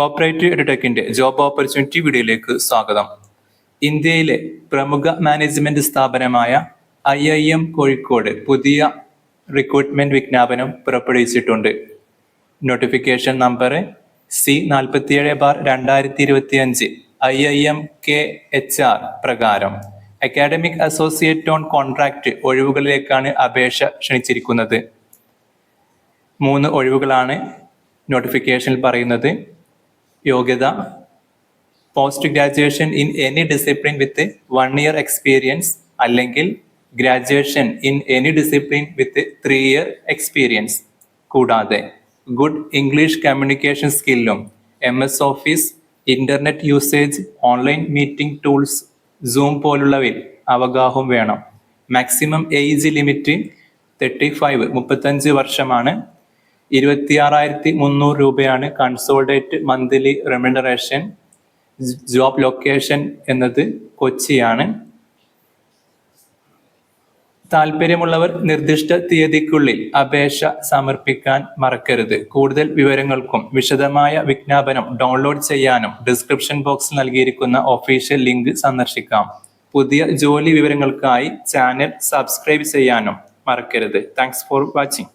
Cooperative എഡുടെക്കിന്റെ job opportunity വീഡിയോയിലേക്ക് സ്വാഗതം. ഇന്ത്യയിലെ പ്രമുഖ മാനേജ്മെന്റ് സ്ഥാപനമായ ഐ ഐ എം കോഴിക്കോട് പുതിയ റിക്രൂട്ട്മെന്റ് വിജ്ഞാപനം പുറപ്പെടുവിച്ചിട്ടുണ്ട്. നോട്ടിഫിക്കേഷൻ നമ്പർ സി നാൽപ്പത്തിയേഴ് ബാർ രണ്ടായിരത്തി ഇരുപത്തി അഞ്ച് I I M K H R പ്രകാരം. അക്കാഡമിക് അസോസിയേറ്റ് ഓൺ കോൺട്രാക്ട് ഒഴിവുകളിലേക്കാണ് അപേക്ഷ ക്ഷണിച്ചിരിക്കുന്നത്. മൂന്ന് ഒഴിവുകളാണ് നോട്ടിഫിക്കേഷനിൽ പറയുന്നത്. യോഗ്യത post graduation in any discipline with one year experience അല്ലെങ്കിൽ graduation in any discipline with three year experience കൂടാതെ good English communication സ്കില്ലും M S office internet usage online meeting tools Zoom പോലുള്ളവയിൽ അവഗാഹം വേണം. Maximum age limit thirty five മുപ്പത്തഞ്ച് വർഷമാണ്. ഇരുപത്തിയാറായിരത്തി മുന്നൂറ് രൂപയാണ് consolidate monthly remuneration job location എന്നത് കൊച്ചിയാണ്. താല്പര്യമുള്ളവർ നിർദ്ദിഷ്ട തീയതിക്കുള്ളിൽ അപേക്ഷ സമർപ്പിക്കാൻ മറക്കരുത്. കൂടുതൽ വിവരങ്ങൾക്കും വിശദമായ വിജ്ഞാപനം ഡൗൺലോഡ് ചെയ്യാനും ഡിസ്ക്രിപ്ഷൻ ബോക്സിൽ നൽകിയിരിക്കുന്ന ഒഫീഷ്യൽ ലിങ്ക് സന്ദർശിക്കാം. പുതിയ ജോലി വിവരങ്ങൾക്കായി ചാനൽ സബ്സ്ക്രൈബ് ചെയ്യാനും മറക്കരുത്. Thanks for watching